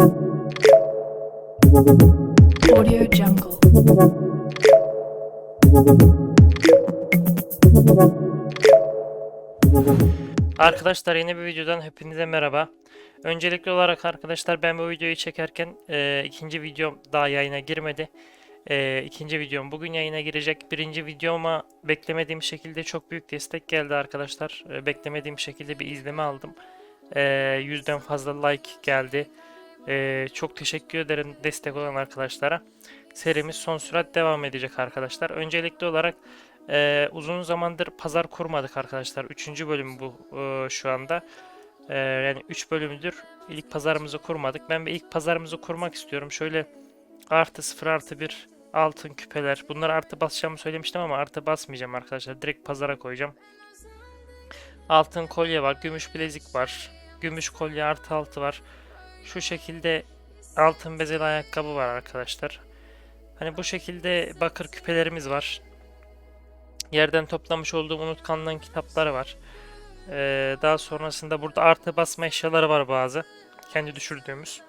Audio Jungle. Arkadaşlar yeni bir videodan hepinize merhaba. Öncelikli olarak arkadaşlar ben bu videoyu çekerken e, ikinci videom daha yayına girmedi. E, ikinci videom bugün yayına girecek. Birinci videoma beklemediğim şekilde çok büyük destek geldi arkadaşlar. E, beklemediğim şekilde bir izleme aldım. E, yüzden fazla like geldi. E, çok teşekkür ederim destek olan arkadaşlara. Serimiz son sürat devam edecek arkadaşlar. Öncelikli olarak ee, uzun zamandır pazar kurmadık arkadaşlar. Üçüncü bölüm bu e, şu anda. Ee, yani 3 bölümdür ilk pazarımızı kurmadık. Ben bir ilk pazarımızı kurmak istiyorum. Şöyle artı 0 artı 1 altın küpeler. Bunları artı basacağımı söylemiştim ama artı basmayacağım arkadaşlar. Direkt pazara koyacağım. Altın kolye var. Gümüş bilezik var. Gümüş kolye artı altı var. Şu şekilde altın bezeli ayakkabı var arkadaşlar. Hani bu şekilde bakır küpelerimiz var. Yerden toplamış olduğum unutkanlığın kitapları var. Ee, daha sonrasında burada artı basma eşyaları var bazı. Kendi düşürdüğümüz.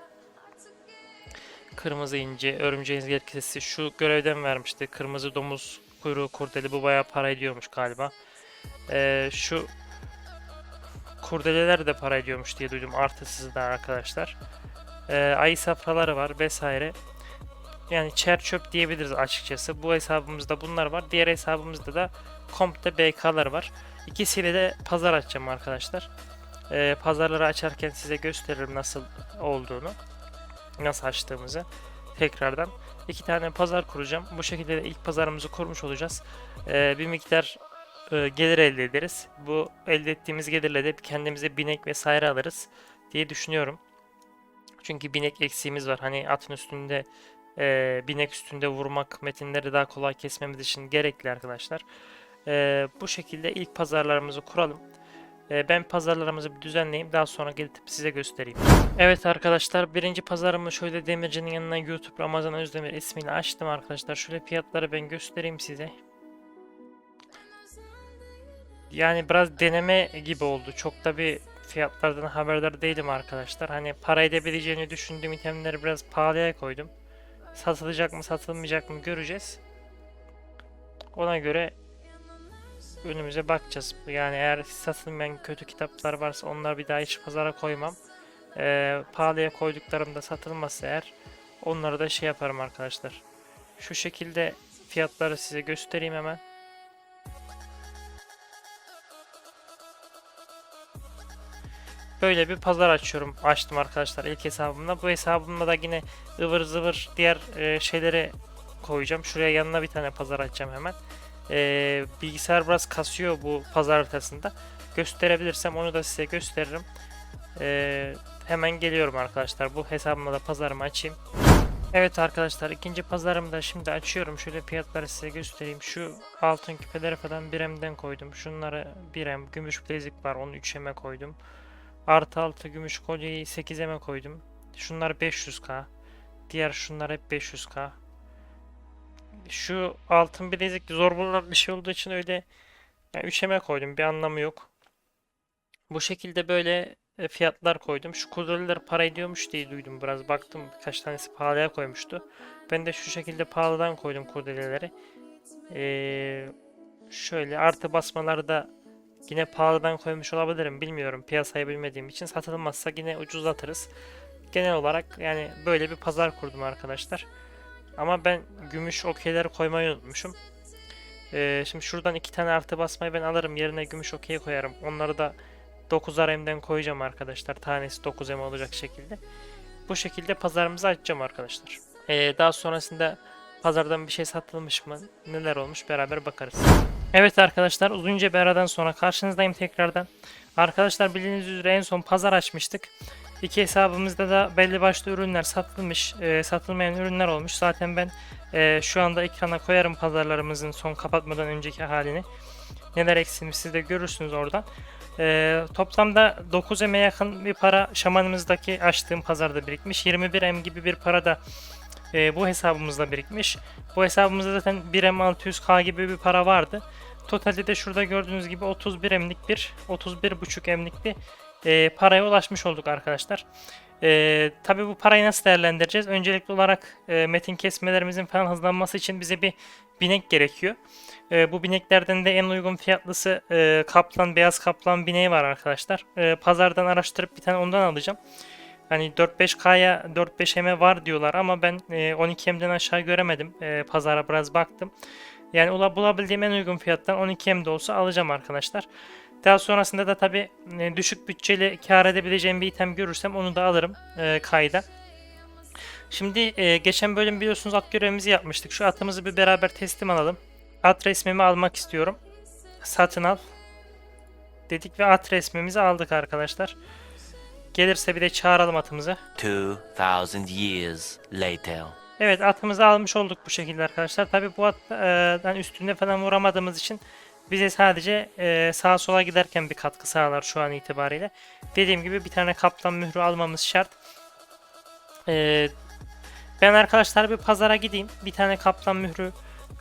Kırmızı inci, örümceğin kesesi. Şu görevden vermişti. Kırmızı domuz kuyruğu kurdeli. Bu bayağı para ediyormuş galiba. Ee, şu kurdeleler de para ediyormuş diye duydum. Artısız da arkadaşlar. Ee, ayı safraları var vesaire. Yani çer çöp diyebiliriz açıkçası. Bu hesabımızda bunlar var. Diğer hesabımızda da komple BK'lar var. İkisiyle de pazar açacağım arkadaşlar. Ee, pazarları açarken size gösteririm nasıl olduğunu. Nasıl açtığımızı. Tekrardan. iki tane pazar kuracağım. Bu şekilde de ilk pazarımızı kurmuş olacağız. Ee, bir miktar e, gelir elde ederiz. Bu elde ettiğimiz gelirle de kendimize binek vesaire alırız diye düşünüyorum. Çünkü binek eksiğimiz var. Hani atın üstünde e, binek üstünde vurmak metinleri daha kolay kesmemiz için gerekli arkadaşlar. E, bu şekilde ilk pazarlarımızı kuralım. E, ben pazarlarımızı bir düzenleyeyim. Daha sonra gelip size göstereyim. Evet arkadaşlar birinci pazarımı şöyle demircinin yanına YouTube Ramazan Özdemir ismiyle açtım arkadaşlar. Şöyle fiyatları ben göstereyim size. Yani biraz deneme gibi oldu. Çok da bir fiyatlardan haberdar değilim arkadaşlar. Hani para edebileceğini düşündüğüm itemleri biraz pahalıya koydum. Satılacak mı satılmayacak mı göreceğiz. Ona göre önümüze bakacağız. Yani eğer satılmayan kötü kitaplar varsa onlar bir daha hiç pazara koymam. Ee, pahalıya koyduklarımda satılmazsa eğer onları da şey yaparım arkadaşlar. Şu şekilde fiyatları size göstereyim hemen. Böyle bir pazar açıyorum. Açtım arkadaşlar ilk hesabımda. Bu hesabımda da yine ıvır zıvır diğer e, şeyleri koyacağım. Şuraya yanına bir tane pazar açacağım hemen. E, bilgisayar biraz kasıyor bu pazar haritasında. Gösterebilirsem onu da size gösteririm. E, hemen geliyorum arkadaşlar. Bu hesabımda da pazarımı açayım. Evet arkadaşlar ikinci pazarımı da şimdi açıyorum. Şöyle fiyatları size göstereyim. Şu altın küpeleri falan 1M'den koydum. Şunları 1M. Gümüş bilezik var onu 3M'e koydum. Artı altı gümüş kolyeyi 8'eme koydum. Şunlar 500k. Diğer şunlar hep 500k. Şu altın bilezik zor bulunan bir şey olduğu için öyle yani 3'eme koydum. Bir anlamı yok. Bu şekilde böyle e, fiyatlar koydum. Şu kurdeleler para ediyormuş diye duydum. Biraz baktım birkaç tanesi pahalıya koymuştu. Ben de şu şekilde pahalıdan koydum kurdeleleri. Ee, şöyle artı basmaları da Yine pahalıdan koymuş olabilirim bilmiyorum piyasayı bilmediğim için satılmazsa yine ucuzlatırız. Genel olarak yani böyle bir pazar kurdum arkadaşlar. Ama ben gümüş okeyleri koymayı unutmuşum. Ee, şimdi şuradan iki tane artı basmayı ben alırım yerine gümüş okey koyarım. Onları da 9'ar M'den koyacağım arkadaşlar. Tanesi 9 M olacak şekilde. Bu şekilde pazarımızı açacağım arkadaşlar. Ee, daha sonrasında pazardan bir şey satılmış mı neler olmuş beraber bakarız. Evet arkadaşlar uzunca bir aradan sonra karşınızdayım tekrardan. Arkadaşlar bildiğiniz üzere en son pazar açmıştık. İki hesabımızda da belli başlı ürünler satılmış, e, satılmayan ürünler olmuş. Zaten ben e, şu anda ekrana koyarım pazarlarımızın son kapatmadan önceki halini. Neler eksiğini siz de görürsünüz oradan. E, toplamda 9 M'e yakın bir para şamanımızdaki açtığım pazarda birikmiş. 21 M gibi bir para da e, bu hesabımızda birikmiş. Bu hesabımızda zaten 1M600K gibi bir para vardı. Totalde de şurada gördüğünüz gibi 31 emlik bir 31,5 emlik bir e, paraya ulaşmış olduk arkadaşlar. E, tabii bu parayı nasıl değerlendireceğiz? Öncelikli olarak e, metin kesmelerimizin falan hızlanması için bize bir binek gerekiyor. E, bu bineklerden de en uygun fiyatlısı e, kaplan, beyaz kaplan bineği var arkadaşlar. E, pazardan araştırıp bir tane ondan alacağım. Hani 4-5K'ya 4-5M'e var diyorlar ama ben e, 12M'den aşağı göremedim. E, pazara biraz baktım. Yani ula- bulabildiğim en uygun fiyattan 12M de olsa alacağım arkadaşlar. Daha sonrasında da tabi düşük bütçeli kar edebileceğim bir item görürsem onu da alırım e, kayda. Şimdi e, geçen bölüm biliyorsunuz at görevimizi yapmıştık. Şu atımızı bir beraber teslim alalım. At resmimi almak istiyorum. Satın al. Dedik ve at resmimizi aldık arkadaşlar. Gelirse bir de çağıralım atımızı. 2,000 years later. Evet atımızı almış olduk bu şekilde arkadaşlar. Tabi bu attan üstünde falan vuramadığımız için bize sadece e, sağa sola giderken bir katkı sağlar şu an itibariyle. Dediğim gibi bir tane kaptan mührü almamız şart. E, ben arkadaşlar bir pazara gideyim. Bir tane kaptan mührü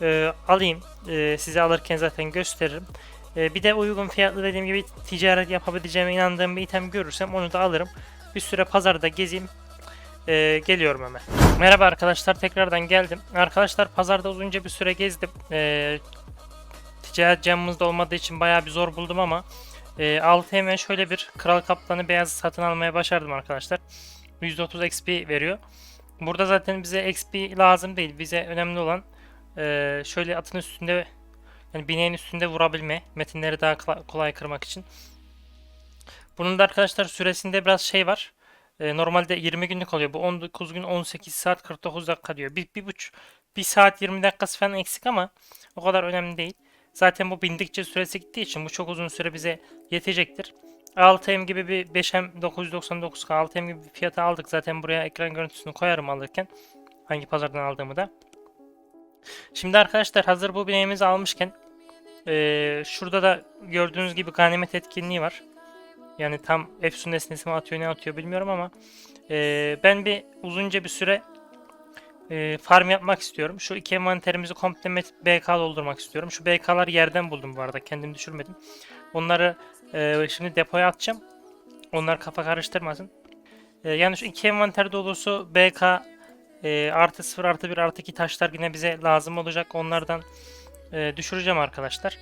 e, alayım. E, size alırken zaten gösteririm. E, bir de uygun fiyatlı dediğim gibi ticaret yapabileceğime inandığım bir item görürsem onu da alırım. Bir süre pazarda gezeyim. E, geliyorum hemen. Merhaba arkadaşlar tekrardan geldim. Arkadaşlar pazarda uzunca bir süre gezdim. E, ticaret camımızda olmadığı için bayağı bir zor buldum ama e, 6 hemen şöyle bir kral kaplanı beyaz satın almaya başardım arkadaşlar. %30 XP veriyor. Burada zaten bize XP lazım değil. Bize önemli olan e, şöyle atın üstünde yani bineğin üstünde vurabilme. Metinleri daha kolay, kırmak için. Bunun da arkadaşlar süresinde biraz şey var. E, normalde 20 günlük oluyor. Bu 19 gün 18 saat 49 dakika diyor. Bir, bir buçuk, bir saat 20 dakikası falan eksik ama o kadar önemli değil. Zaten bu bindikçe süresi gittiği için bu çok uzun süre bize yetecektir. 6M gibi bir 5M 999K 6M gibi bir fiyata aldık. Zaten buraya ekran görüntüsünü koyarım alırken. Hangi pazardan aldığımı da. Şimdi arkadaşlar hazır bu bineğimizi almışken ee, şurada da gördüğünüz gibi ganimet etkinliği var. Yani tam Efsun nesnesi mi atıyor ne atıyor bilmiyorum ama ee, ben bir uzunca bir süre e, farm yapmak istiyorum. Şu iki envanterimizi komple BK doldurmak istiyorum. Şu BK'lar yerden buldum bu arada. Kendim düşürmedim. Onları e, şimdi depoya atacağım. Onlar kafa karıştırmasın. E, yani şu iki envanter dolusu BK e, artı 0 artı 1 artı 2 taşlar yine bize lazım olacak. Onlardan e, düşüreceğim arkadaşlar.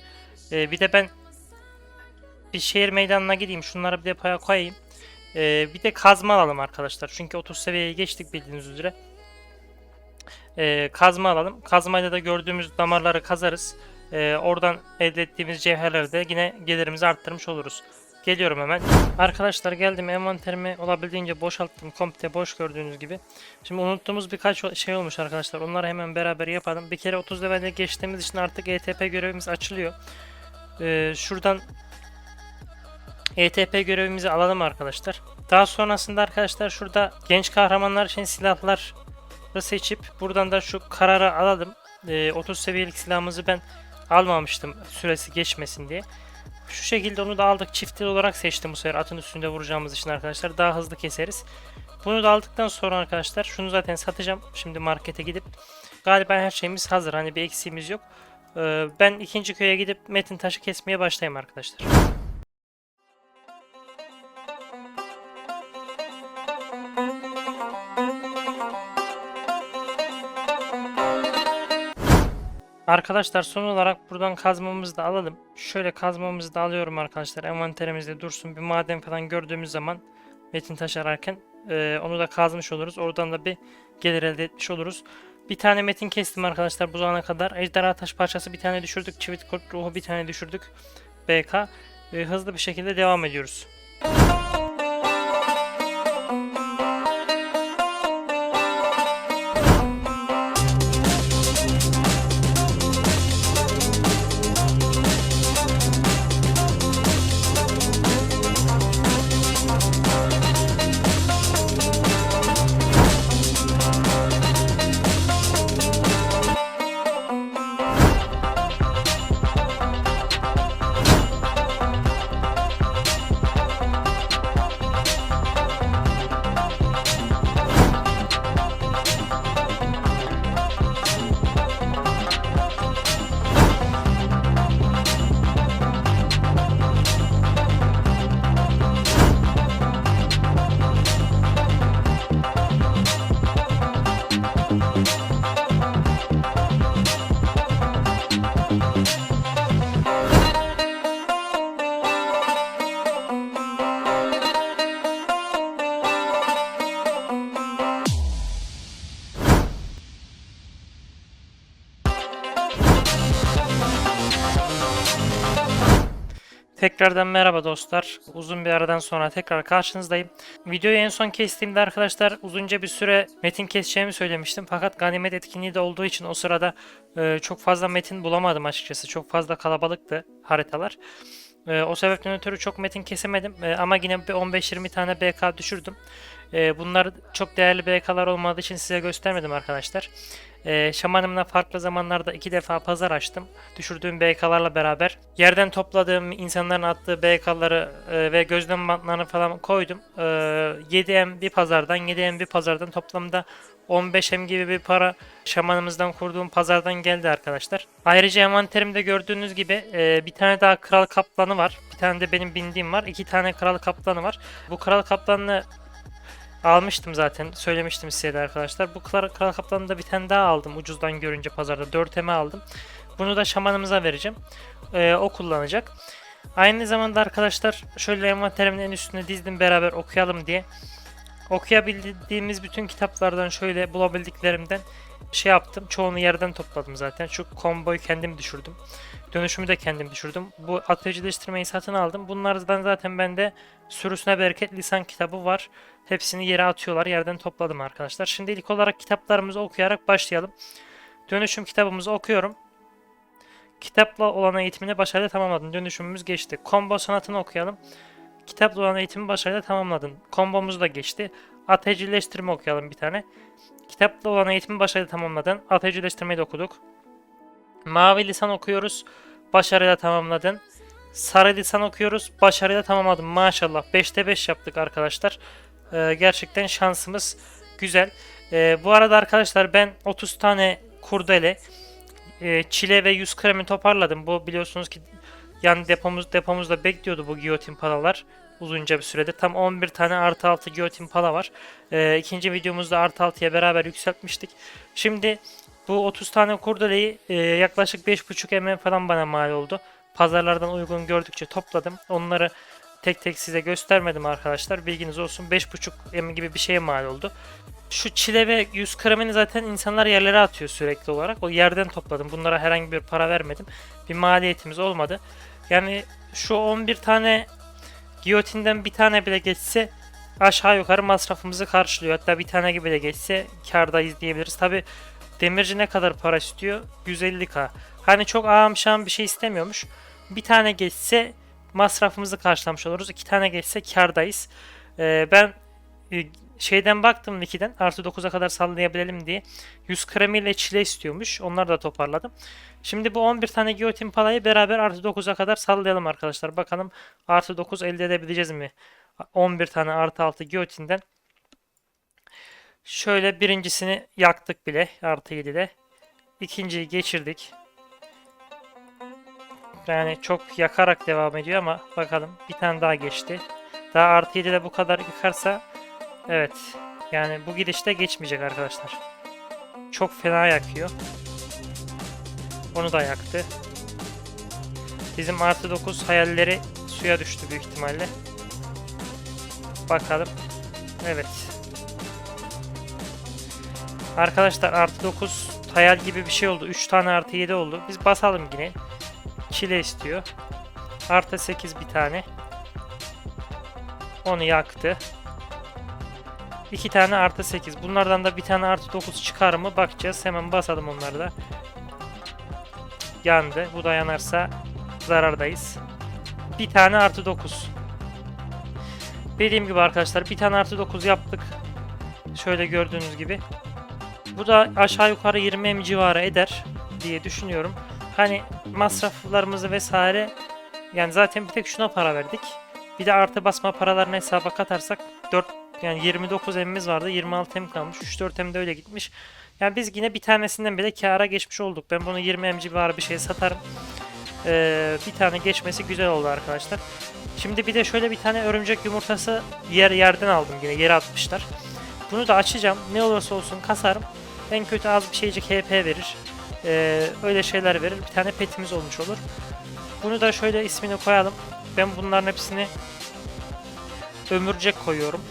E, bir de ben bir şehir meydanına gideyim. Şunları bir depoya koyayım. E, bir de kazma alalım arkadaşlar. Çünkü 30 seviyeye geçtik bildiğiniz üzere e, kazma alalım. Kazmayla da gördüğümüz damarları kazarız. E, oradan elde ettiğimiz cevherleri de yine gelirimizi arttırmış oluruz. Geliyorum hemen. Arkadaşlar geldim envanterimi olabildiğince boşalttım. Komple boş gördüğünüz gibi. Şimdi unuttuğumuz birkaç şey olmuş arkadaşlar. Onları hemen beraber yapalım. Bir kere 30 levelde geçtiğimiz için artık ETP görevimiz açılıyor. E, şuradan ETP görevimizi alalım arkadaşlar. Daha sonrasında arkadaşlar şurada genç kahramanlar için silahlar seçip buradan da şu kararı alalım. Ee, 30 seviyelik silahımızı ben almamıştım süresi geçmesin diye. Şu şekilde onu da aldık. Çiftli olarak seçtim bu sefer atın üstünde vuracağımız için arkadaşlar. Daha hızlı keseriz. Bunu da aldıktan sonra arkadaşlar şunu zaten satacağım. Şimdi markete gidip galiba her şeyimiz hazır. Hani bir eksiğimiz yok. Ee, ben ikinci köye gidip metin taşı kesmeye başlayayım arkadaşlar. Arkadaşlar son olarak buradan kazmamızı da alalım. Şöyle kazmamızı da alıyorum arkadaşlar. Envanterimizde dursun. Bir maden falan gördüğümüz zaman metin taş ararken e, onu da kazmış oluruz. Oradan da bir gelir elde etmiş oluruz. Bir tane metin kestim arkadaşlar bu zamana kadar. Ejderha taş parçası bir tane düşürdük. Çivit kurt ruhu bir tane düşürdük. BK. E, hızlı bir şekilde devam ediyoruz. Tekrardan merhaba dostlar. Uzun bir aradan sonra tekrar karşınızdayım. Videoyu en son kestiğimde arkadaşlar uzunca bir süre metin keseceğimi söylemiştim. Fakat ganimet etkinliği de olduğu için o sırada e, çok fazla metin bulamadım açıkçası. Çok fazla kalabalıktı haritalar. E, o sebepten ötürü çok metin kesemedim. E, ama yine bir 15-20 tane BK düşürdüm. E, bunlar çok değerli BK'lar olmadığı için size göstermedim arkadaşlar. E, şamanımla farklı zamanlarda iki defa pazar açtım. Düşürdüğüm BK'larla beraber. Yerden topladığım insanların attığı BK'ları e, ve gözlem bantlarını falan koydum. E, 7M bir pazardan 7M bir pazardan toplamda 15M gibi bir para şamanımızdan kurduğum pazardan geldi arkadaşlar. Ayrıca envanterimde gördüğünüz gibi e, bir tane daha kral kaplanı var. Bir tane de benim bindiğim var. İki tane kral kaplanı var. Bu kral kaplanını almıştım zaten. Söylemiştim size de arkadaşlar. Bu kral, kral kaplanını da bir tane daha aldım. Ucuzdan görünce pazarda 4M'e aldım. Bunu da şamanımıza vereceğim. E, o kullanacak. Aynı zamanda arkadaşlar şöyle envanterimin en üstüne dizdim beraber okuyalım diye. Okuyabildiğimiz bütün kitaplardan şöyle bulabildiklerimden şey yaptım. Çoğunu yerden topladım zaten. Şu komboyu kendim düşürdüm. Dönüşümü de kendim düşürdüm. Bu atölyeleştirmeyi satın aldım. Bunlardan zaten bende sürüsüne bereket lisan kitabı var. Hepsini yere atıyorlar. Yerden topladım arkadaşlar. Şimdi ilk olarak kitaplarımızı okuyarak başlayalım. Dönüşüm kitabımızı okuyorum. Kitapla olan eğitimini başarıyla tamamladın. Dönüşümümüz geçti. Combo sanatını okuyalım. Kitapla olan eğitimi başarıyla tamamladın. Kombomuz da geçti. Ateşleştirme okuyalım bir tane. Kitapla olan eğitimi başarıyla tamamladın. Ateşleştirmeyi de okuduk. Mavi lisan okuyoruz. Başarıyla tamamladın. Sarı lisan okuyoruz. Başarıyla tamamladım. Maşallah. 5'te 5 yaptık arkadaşlar. Ee, gerçekten şansımız güzel. Ee, bu arada arkadaşlar ben 30 tane kurdele, e, çile ve 100 kremi toparladım. Bu biliyorsunuz ki yan depomuz depomuzda bekliyordu bu giyotin palalar uzunca bir süredir. Tam 11 tane artı 6 giyotin pala var. Ee, ikinci videomuzda artı 6'ya beraber yükseltmiştik. Şimdi bu 30 tane kurdeleyi e, yaklaşık 5.5 mm falan bana mal oldu. Pazarlardan uygun gördükçe topladım. Onları tek tek size göstermedim arkadaşlar. Bilginiz olsun 5.5 mm gibi bir şeye mal oldu. Şu çile ve yüz kremini zaten insanlar yerlere atıyor sürekli olarak. O yerden topladım. Bunlara herhangi bir para vermedim. Bir maliyetimiz olmadı. Yani şu 11 tane giyotinden bir tane bile geçse aşağı yukarı masrafımızı karşılıyor. Hatta bir tane gibi de geçse kardayız diyebiliriz. Tabi demirci ne kadar para istiyor? 150k. Hani çok ağam şam bir şey istemiyormuş. Bir tane geçse masrafımızı karşılamış oluruz. İki tane geçse kardayız. Ee, ben e, şeyden baktım Wiki'den artı 9'a kadar sallayabilelim diye 100 kremiyle çile istiyormuş. Onları da toparladım. Şimdi bu 11 tane giyotin palayı beraber artı 9'a kadar sallayalım arkadaşlar. Bakalım artı 9 elde edebileceğiz mi? 11 tane artı 6 giyotinden. Şöyle birincisini yaktık bile artı 7'de. İkinciyi geçirdik. Yani çok yakarak devam ediyor ama bakalım bir tane daha geçti. Daha artı 7'de bu kadar yıkarsa evet yani bu gidişte geçmeyecek arkadaşlar. Çok fena yakıyor. Onu da yaktı. Bizim artı 9 hayalleri suya düştü büyük ihtimalle. Bakalım. Evet. Arkadaşlar artı 9 hayal gibi bir şey oldu. 3 tane artı 7 oldu. Biz basalım yine. Çile istiyor. Artı 8 bir tane. Onu yaktı. 2 tane artı 8. Bunlardan da bir tane artı 9 çıkar mı? Bakacağız. Hemen basalım onları da. Yandı. Bu da yanarsa zarardayız. Bir tane artı 9. Dediğim gibi arkadaşlar bir tane artı 9 yaptık. Şöyle gördüğünüz gibi. Bu da aşağı yukarı 20 M civarı eder diye düşünüyorum. Hani masraflarımızı vesaire yani zaten bir tek şuna para verdik. Bir de artı basma paralarını hesaba katarsak 4 yani 29 M'imiz vardı. 26 M kalmış. 3-4 M de öyle gitmiş. Yani biz yine bir tanesinden bile kâra geçmiş olduk. Ben bunu 20 M civarı bir şeye satarım. Ee, bir tane geçmesi güzel oldu arkadaşlar. Şimdi bir de şöyle bir tane örümcek yumurtası yer yerden aldım yine yere atmışlar. Bunu da açacağım. Ne olursa olsun kasarım. En kötü az bir şeycik HP verir. Ee, öyle şeyler verir. Bir tane petimiz olmuş olur. Bunu da şöyle ismini koyalım. Ben bunların hepsini ömürcek koyuyorum.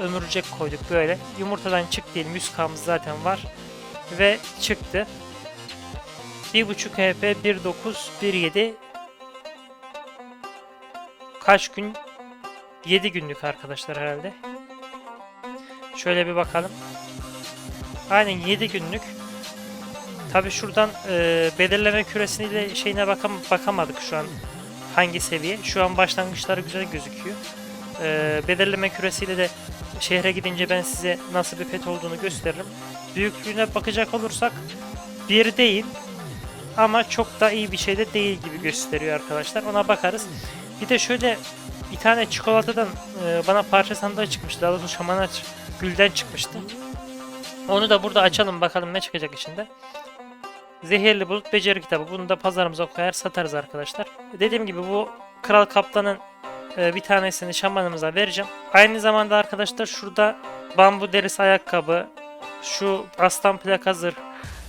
Ömürcek koyduk böyle. Yumurtadan çık değil. Müskamız zaten var. Ve çıktı. 1.5 HP 1.9 1.7 kaç gün? 7 günlük arkadaşlar herhalde. Şöyle bir bakalım. Aynen 7 günlük. Tabi şuradan e, belirleme küresiyle şeyine bakam bakamadık şu an hangi seviye. Şu an başlangıçları güzel gözüküyor. E, belirleme küresiyle de şehre gidince ben size nasıl bir pet olduğunu gösteririm. Büyüklüğüne bakacak olursak bir değil ama çok da iyi bir şey de değil gibi gösteriyor arkadaşlar. Ona bakarız. Bir de şöyle bir tane çikolatadan e, bana parça sandığı çıkmıştı. Daha doğrusu şamanaç gülden çıkmıştı. Onu da burada açalım bakalım ne çıkacak içinde. Zehirli Bulut Beceri Kitabı. Bunu da pazarımıza koyar satarız arkadaşlar. Dediğim gibi bu Kral Kaplan'ın e, bir tanesini şamanımıza vereceğim. Aynı zamanda arkadaşlar şurada bambu derisi ayakkabı, şu aslan plaka zırh,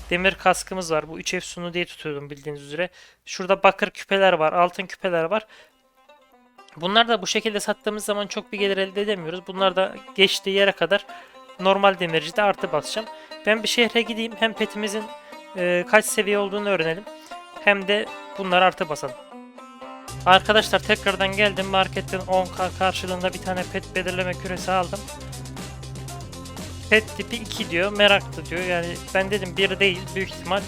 demir kaskımız var. Bu 3 efsunu diye tutuyordum bildiğiniz üzere. Şurada bakır küpeler var, altın küpeler var. Bunlar da bu şekilde sattığımız zaman çok bir gelir elde edemiyoruz. Bunlar da geçtiği yere kadar normal demircide artı basacağım. Ben bir şehre gideyim hem petimizin e, kaç seviye olduğunu öğrenelim. Hem de bunları artı basalım. Arkadaşlar tekrardan geldim marketten 10k karşılığında bir tane pet belirleme küresi aldım. Pet tipi 2 diyor meraklı diyor yani ben dedim 1 değil büyük ihtimal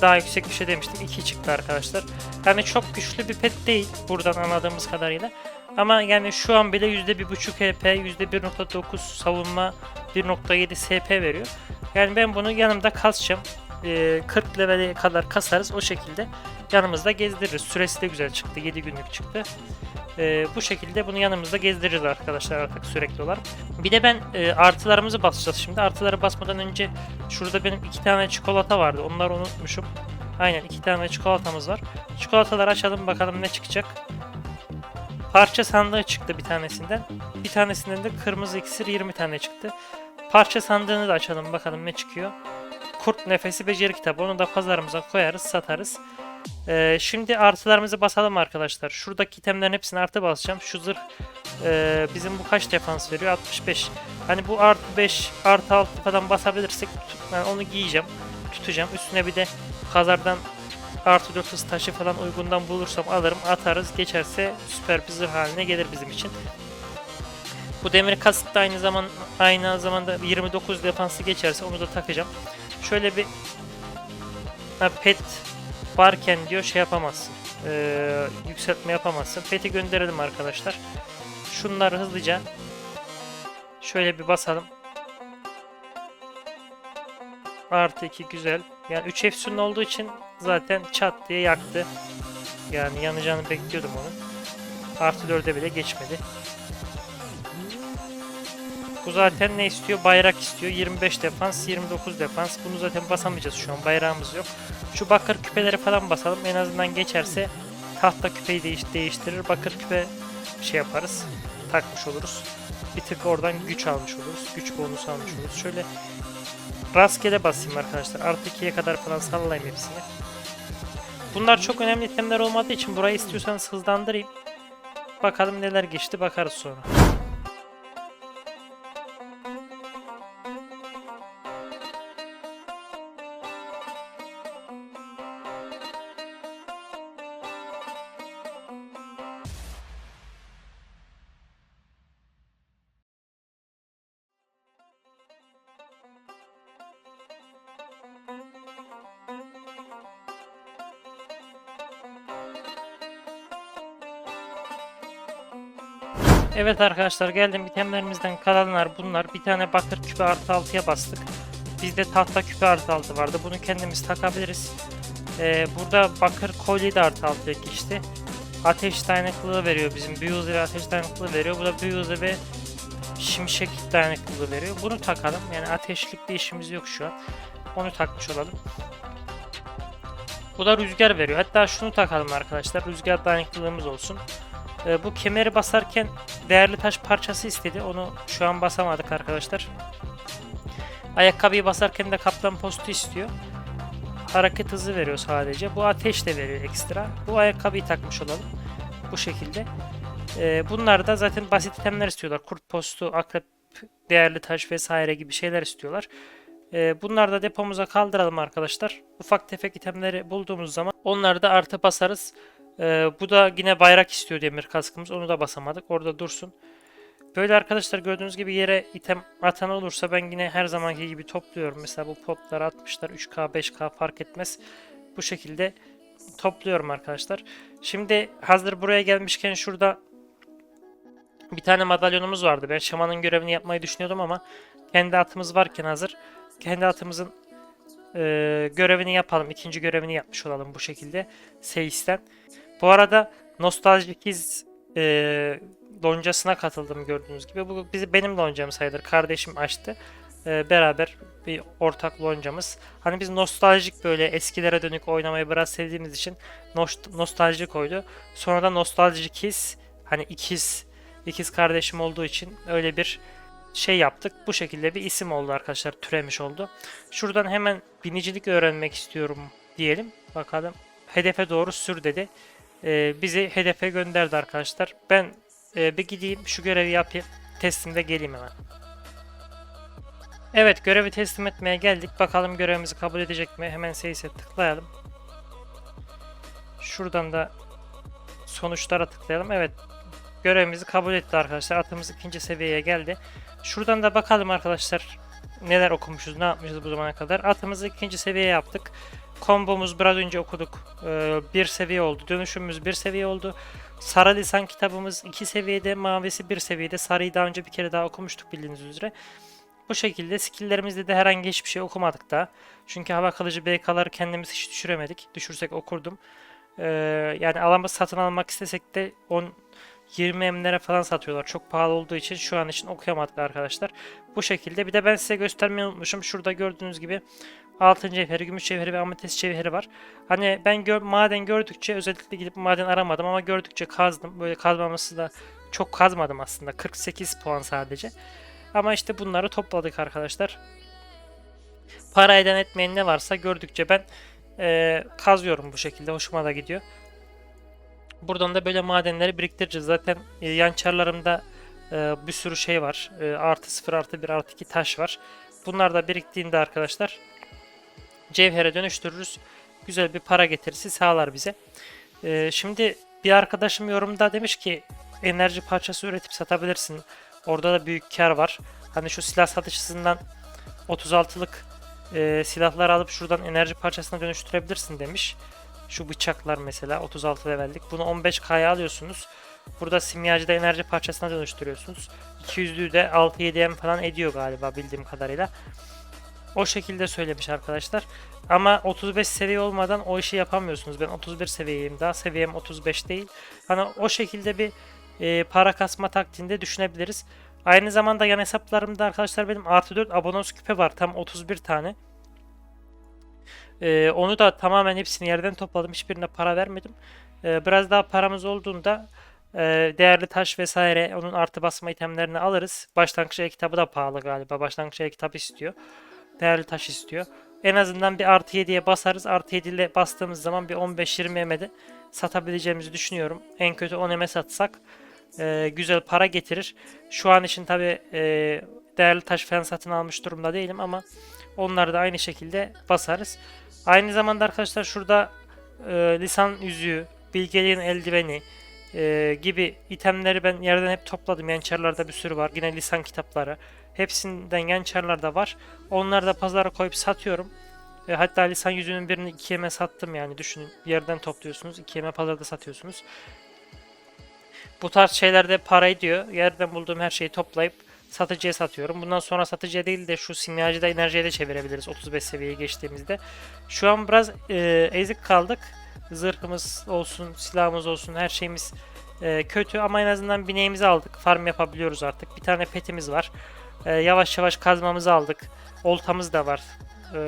daha yüksek bir şey demiştim 2 çıktı arkadaşlar. Yani çok güçlü bir pet değil buradan anladığımız kadarıyla. Ama yani şu an bile %1.5 HP, %1.9 savunma, 1.7 SP veriyor. Yani ben bunu yanımda kasacağım. Ee, 40 levele kadar kasarız o şekilde yanımızda gezdiririz. Süresi de güzel çıktı. 7 günlük çıktı. Ee, bu şekilde bunu yanımızda gezdiririz arkadaşlar artık sürekli olarak. Bir de ben e, artılarımızı basacağız şimdi. Artıları basmadan önce şurada benim iki tane çikolata vardı. Onları unutmuşum. Aynen iki tane çikolatamız var. Çikolataları açalım bakalım ne çıkacak. Parça sandığı çıktı bir tanesinden. Bir tanesinden de kırmızı iksir 20 tane çıktı. Parça sandığını da açalım bakalım ne çıkıyor. Kurt Nefesi Beceri Kitabı. Onu da pazarımıza koyarız, satarız. Ee, şimdi artılarımızı basalım arkadaşlar. Şuradaki itemlerin hepsini artı basacağım. Şu zırh e, bizim bu kaç defans veriyor? 65. Hani bu artı 5, artı 6 falan basabilirsek ben onu giyeceğim. Tutacağım. Üstüne bir de pazardan artı 4 hız taşı falan uygundan bulursam alırım atarız. Geçerse süper bir zırh haline gelir bizim için. Bu demir kasık da aynı zaman aynı zamanda 29 defansı geçerse onu da takacağım. Şöyle bir ha, pet varken diyor şey yapamazsın. Ee, yükseltme yapamazsın. Pet'i gönderelim arkadaşlar. Şunları hızlıca şöyle bir basalım. Artı 2 güzel. Yani 3 efsun olduğu için zaten çat diye yaktı. Yani yanacağını bekliyordum onun. Artı 4'e bile geçmedi. Bu zaten ne istiyor? Bayrak istiyor. 25 defans, 29 defans. Bunu zaten basamayacağız şu an. Bayrağımız yok. Şu bakır küpeleri falan basalım. En azından geçerse tahta küpeyi değiş değiştirir. Bakır küpe şey yaparız. Takmış oluruz. Bir tık oradan güç almış oluruz. Güç bonusu almış oluruz. Şöyle rastgele basayım arkadaşlar. Artı 2'ye kadar falan sallayayım hepsini. Bunlar çok önemli itemler olmadığı için burayı istiyorsanız hızlandırayım. Bakalım neler geçti bakarız sonra. Evet arkadaşlar geldim itemlerimizden kalanlar bunlar. Bir tane bakır küpe artı 6'ya bastık. Bizde tahta küpe artı 6 vardı. Bunu kendimiz takabiliriz. Ee, burada bakır kolye de artı 6'ya geçti. Ateş dayanıklılığı veriyor bizim. Büyü hızı ve ateş dayanıklılığı veriyor. Bu da büyü hızı ve şimşek dayanıklılığı veriyor. Bunu takalım. Yani ateşlikte işimiz yok şu an. Onu takmış olalım. Bu da rüzgar veriyor. Hatta şunu takalım arkadaşlar. Rüzgar dayanıklılığımız olsun. Ee, bu kemeri basarken değerli taş parçası istedi. Onu şu an basamadık arkadaşlar. Ayakkabıyı basarken de kaplan postu istiyor. Hareket hızı veriyor sadece. Bu ateş de veriyor ekstra. Bu ayakkabıyı takmış olalım. Bu şekilde. Ee, bunlar da zaten basit itemler istiyorlar. Kurt postu, akrep, değerli taş vesaire gibi şeyler istiyorlar. Ee, bunları da depomuza kaldıralım arkadaşlar. Ufak tefek itemleri bulduğumuz zaman onları da artı basarız. Ee, bu da yine bayrak istiyor demir kaskımız. Onu da basamadık. Orada dursun. Böyle arkadaşlar gördüğünüz gibi yere item atan olursa ben yine her zamanki gibi topluyorum. Mesela bu potları atmışlar. 3K 5K fark etmez. Bu şekilde topluyorum arkadaşlar. Şimdi hazır buraya gelmişken şurada bir tane madalyonumuz vardı. Ben şamanın görevini yapmayı düşünüyordum ama kendi atımız varken hazır kendi atımızın e, görevini yapalım. İkinci görevini yapmış olalım bu şekilde. Seyis'ten. Bu arada Nostaljikiz e, loncasına katıldım gördüğünüz gibi. Bu bizi benim loncam sayılır. Kardeşim açtı. E, beraber bir ortak loncamız. Hani biz nostaljik böyle eskilere dönük oynamayı biraz sevdiğimiz için nost- nostalji koydu. Sonra da Nostaljikiz hani ikiz ikiz kardeşim olduğu için öyle bir şey yaptık. Bu şekilde bir isim oldu arkadaşlar. Türemiş oldu. Şuradan hemen binicilik öğrenmek istiyorum diyelim. Bakalım. Hedefe doğru sür dedi. Ee, bizi hedefe gönderdi arkadaşlar. Ben e, bir gideyim şu görevi yapayım. Teslimde geleyim hemen. Evet görevi teslim etmeye geldik. Bakalım görevimizi kabul edecek mi? Hemen seyise tıklayalım. Şuradan da sonuçlara tıklayalım. Evet görevimizi kabul etti arkadaşlar. Atımız ikinci seviyeye geldi. Şuradan da bakalım arkadaşlar neler okumuşuz, ne yapmışız bu zamana kadar. Atımızı ikinci seviye yaptık. Kombomuz biraz önce okuduk. Ee, bir seviye oldu. Dönüşümümüz bir seviye oldu. Sarı lisan kitabımız iki seviyede, mavisi bir seviyede. Sarıyı daha önce bir kere daha okumuştuk bildiğiniz üzere. Bu şekilde skilllerimizde de herhangi hiçbir şey okumadık daha. Çünkü hava kalıcı BK'ları kendimiz hiç düşüremedik. Düşürsek okurdum. Ee, yani alamı satın almak istesek de 10 20 emlere falan satıyorlar. Çok pahalı olduğu için şu an için okuyamadık arkadaşlar. Bu şekilde. Bir de ben size göstermeyi unutmuşum. Şurada gördüğünüz gibi altın cevheri, gümüş cevheri ve ametist cevheri var. Hani ben gör, maden gördükçe özellikle gidip maden aramadım ama gördükçe kazdım. Böyle kazmaması da çok kazmadım aslında. 48 puan sadece. Ama işte bunları topladık arkadaşlar. Para eden etmeyen ne varsa gördükçe ben eee, kazıyorum bu şekilde. Hoşuma da gidiyor. Buradan da böyle madenleri biriktireceğiz. Zaten e, yan çarlarımda e, bir sürü şey var. E, artı 0, artı 1, artı 2 taş var. Bunlar da biriktiğinde arkadaşlar cevhere dönüştürürüz. Güzel bir para getirisi sağlar bize. Şimdi bir arkadaşım yorumda demiş ki enerji parçası üretip satabilirsin. Orada da büyük kar var. Hani şu silah satışçısından 36'lık e, silahlar alıp şuradan enerji parçasına dönüştürebilirsin demiş. Şu bıçaklar mesela 36 levellik. Bunu 15k'ya alıyorsunuz. Burada simyacıda enerji parçasına dönüştürüyorsunuz. 200'lüğü de 6-7M falan ediyor galiba bildiğim kadarıyla. O şekilde söylemiş arkadaşlar. Ama 35 seviye olmadan o işi yapamıyorsunuz. Ben 31 seviyeyim daha. Seviyem 35 değil. Hani o şekilde bir e, para kasma taktiğinde düşünebiliriz. Aynı zamanda yan hesaplarımda arkadaşlar benim artı 4 abonos küpe var. Tam 31 tane. Ee, onu da tamamen hepsini yerden topladım. Hiçbirine para vermedim. Ee, biraz daha paramız olduğunda e, değerli taş vesaire onun artı basma itemlerini alırız. Başlangıç kitabı da pahalı galiba. Başlangıç kitap istiyor. Değerli taş istiyor. En azından bir artı 7'ye basarız. Artı 7 ile bastığımız zaman bir 15-20 emede satabileceğimizi düşünüyorum. En kötü 10 eme satsak e, güzel para getirir. Şu an için tabi e, değerli taş falan satın almış durumda değilim ama onları da aynı şekilde basarız. Aynı zamanda arkadaşlar şurada e, lisan yüzüğü, bilgeliğin eldiveni e, gibi itemleri ben yerden hep topladım. Yançarlarda bir sürü var. Yine lisan kitapları. Hepsinden yançarlarda var. Onları da pazara koyup satıyorum. E, hatta lisan yüzüğünün birini 2 yeme sattım yani düşünün. Yerden topluyorsunuz. 2 yeme pazarda satıyorsunuz. Bu tarz şeylerde para ediyor. Yerden bulduğum her şeyi toplayıp satıcıya satıyorum. Bundan sonra satıcıya değil de şu simyacıda enerjiye de çevirebiliriz 35 seviyeye geçtiğimizde. Şu an biraz e, ezik kaldık. Zırhımız olsun, silahımız olsun, her şeyimiz e, kötü ama en azından bineğimizi aldık. Farm yapabiliyoruz artık. Bir tane petimiz var. E, yavaş yavaş kazmamızı aldık. Oltamız da var e,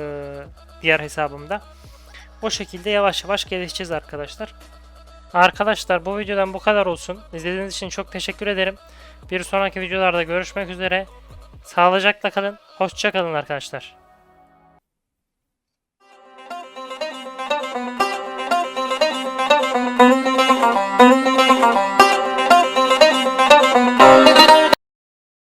diğer hesabımda. O şekilde yavaş yavaş gelişeceğiz arkadaşlar. Arkadaşlar bu videodan bu kadar olsun. İzlediğiniz için çok teşekkür ederim. Bir sonraki videolarda görüşmek üzere. Sağlıcakla kalın. Hoşça kalın arkadaşlar.